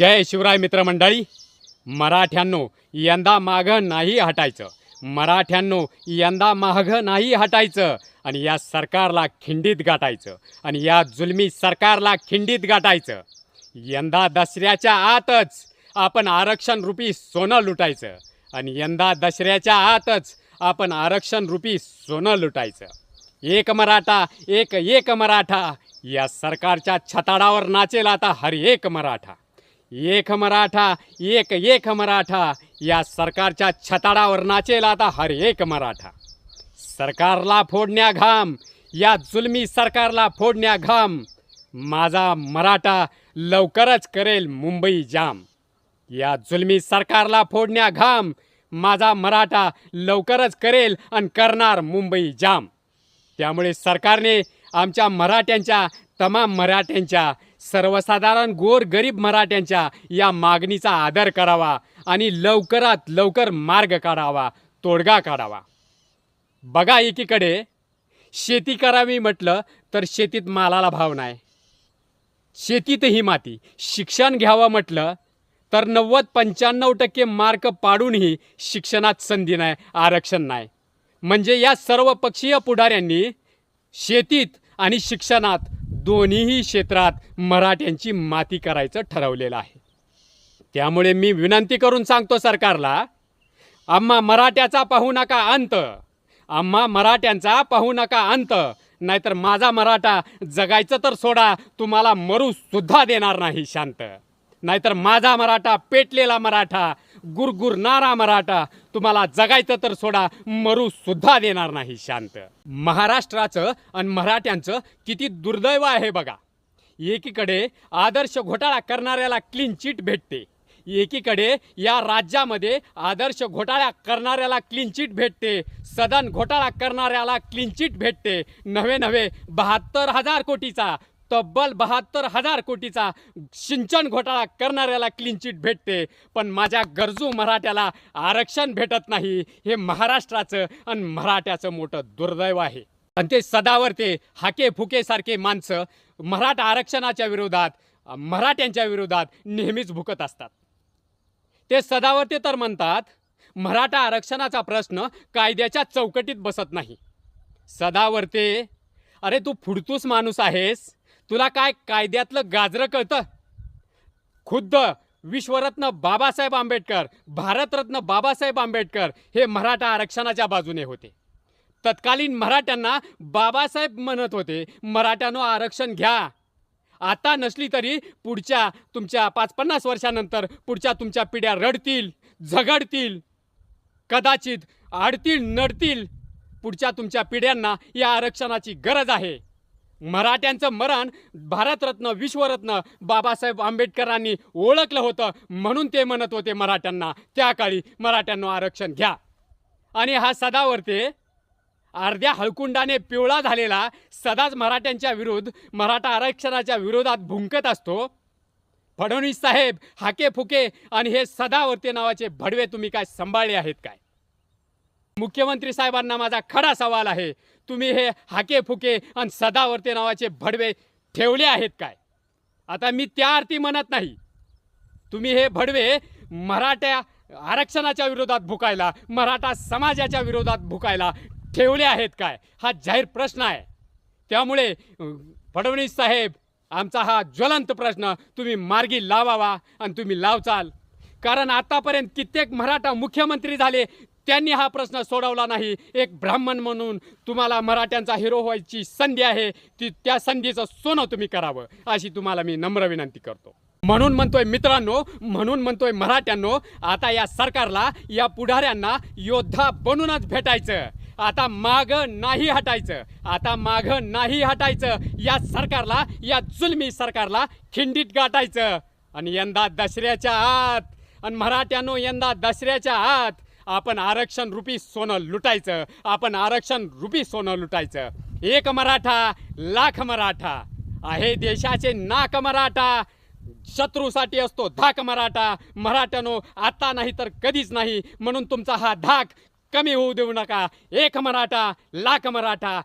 जय शिवराय मित्रमंडळी. मराठ्यांनो यंदा मागं नाही हटायचं. मराठ्यांनो यंदा मागं नाही हटायचं. आणि या सरकारला खिंडीत गाठायचं. आणि या जुलमी सरकारला खिंडीत गाठायचं. यंदा दसऱ्याच्या आतच आपण आरक्षण रुपी सोनं लुटायचं. आणि यंदा दसऱ्याच्या आतच आपण आरक्षण रुपी सोनं लुटायचं. एक मराठा एक एक मराठा या सरकारच्या छताडावर नाचेल आता हर एक मराठा. एक मराठा एक एक मराठा. या सरकारच्या छताडावर नाचेल आता हर एक मराठा. सरकारला फोडण्या घाम या जुलमी सरकारला फोडण्या घाम. माझा मराठा लवकरच करेल मुंबई जाम. या जुलमी सरकारला फोडण्या घाम माझा मराठा लवकरच करेल आणि करणार मुंबई जाम. त्यामुळे सरकारने आमच्या मराठ्यांच्या तमाम मराठ्यांच्या सर्वसाधारण गोर गरीब मराठ्यांच्या या मागणीचा आदर करावा आणि लवकरात लवकर मार्ग काढावा तोडगा काढावा. बघा एकीकडे शेती करावी म्हटलं तर शेतीत मालाला भाव नाही. शेतीतही माती शिक्षण घ्यावं म्हटलं तर नव्वद पंच्याण्णव टक्के मार्क पाडूनही शिक्षणात संधी नाही आरक्षण नाही. म्हणजे या सर्व पक्षीय पुढाऱ्यांनी शेतीत आणि शिक्षणात दोन्हीही क्षेत्रात मराठ्यांची माती करायचं ठरवलेलं आहे. त्यामुळे मी विनंती करून सांगतो सरकारला आम्हा मराठ्याचा पाहू नका अंत. आम्हा मराठ्यांचा पाहू नका अंत. नाहीतर माझा मराठा जगायचं तर सोडा तुम्हाला मरूसुद्धा देणार नाही शांत. नाहीतर माझा मराठा पेटलेला मराठा गुरगुरणारा मराठा. तुम्हाला जगायचं तर सोडा मरू सुद्धा देणार नाही शांत. महाराष्ट्राचं आणि मराठ्यांचं किती दुर्दैव आहे बघा. एकीकडे आदर्श घोटाळा करणाऱ्याला क्लीन चिट भेटते. एकीकडे या राज्यामध्ये आदर्श घोटाळा करणाऱ्याला क्लीन चिट भेटते. सदन घोटाळा करणाऱ्याला क्लीन चिट भेटते. नवे नवे बहात्तर हजार कोटीचा तब्बल बहात्तर हजार कोटीचा सिंचन घोटाळा करणाऱ्याला क्लीन चिट भेटते. पण माझ्या गरजू मराठ्याला आरक्षण भेटत नाही हे महाराष्ट्राचं आणि मराठ्याचं मोठं दुर्दैव आहे. आणि ते सदावर ते हाके फुके सारखे माणसं मराठा आरक्षणाच्या विरोधात मराठ्यांच्या विरोधात नेहमीच भुकत असतात. ते सदावरते तर म्हणतात मराठा आरक्षणाचा प्रश्न कायद्याच्या चौकटीत बसत नाही. सदावरते अरे तू फुडतूस माणूस आहेस तुला काय कायद्यातलं गाजरं कळतं? खुद्द विश्वरत्न बाबासाहेब आंबेडकर भारतरत्न बाबासाहेब आंबेडकर हे मराठा आरक्षणाच्या बाजूने होते. तत्कालीन मराठ्यांना बाबासाहेब म्हणत होते मराठ्यानो आरक्षण घ्या. आता नसली तरी पुढच्या तुमच्या पाच पन्नास वर्षानंतर पुढच्या तुमच्या पिढ्या रडतील झगडतील कदाचित आडतील नडतील. पुढच्या तुमच्या पिढ्यांना या आरक्षणाची गरज आहे. मराठ्यांचं मरण भारतरत्न विश्वरत्न बाबासाहेब आंबेडकरांनी ओळखलं होतं म्हणून ते म्हणत होते मराठ्यांना. त्या काळी मराठ्यांना आरक्षण घ्या. आणि हा सदावर्ते अर्ध्या हळकुंडाने पिवळा झालेला सदाच मराठ्यांच्या विरुद्ध मराठा आरक्षणाच्या विरोधात भुंकत असतो. फडणवीस साहेब हाके फुके आणि हे सदावर्ते नावाचे भडवे तुम्ही काय सांभाळले आहेत काय? मुख्यमंत्री साहेबांना माझा खडा सवाल आहे. तुम्ही हे हाके फुके आणि सदावर्ते नावाचे भडवे ठेवले आहेत काय? आता मी त्या अर्थी म्हणत नाही. तुम्ही हे भडवे मराठ्या आरक्षणाच्या विरोधात भुकायला मराठा समाजाच्या विरोधात भुकायला ठेवले आहेत काय? हा जाहीर प्रश्न आहे. त्यामुळे फडणवीस साहेब आमचा हा ज्वलंत प्रश्न तुम्ही मार्गी लावावा आणि तुम्ही लावचाल. कारण आतापर्यंत कित्येक मराठा मुख्यमंत्री झाले त्यांनी हा प्रश्न सोडवला नाही. एक ब्राह्मण म्हणून तुम्हाला मराठ्यांचा हिरो व्हायची संधी आहे ती त्या संधीचं सोनं तुम्ही करावं अशी तुम्हाला मी नम्र विनंती करतो. म्हणून म्हणतोय मित्रांनो म्हणून म्हणतोय मराठ्यांनो आता या सरकारला या पुढाऱ्यांना योद्धा बनूनच भेटायचं. आता माग नाही हटायचं. आता माग नाही हटायचं. या सरकारला या जुलमी सरकारला खिंडीत गाठायचं. आणि यंदा दसऱ्याच्या आत आणि मराठ्यानो यंदा दसऱ्याच्या आत आपण आरक्षण रूपी सोनं लुटायचं आपण आरक्षण रूपी सोनं लुटायचं. एक मराठा लाख मराठा. आहे देशाचे नाक मराठा शत्रूसाठी असतो धाक मराठा. मराठ्यानो आता नाही तर कधीच नाही. म्हणून तुमचा हा धाक कमी होऊ देऊ नका. एक मराठा लाख मराठा.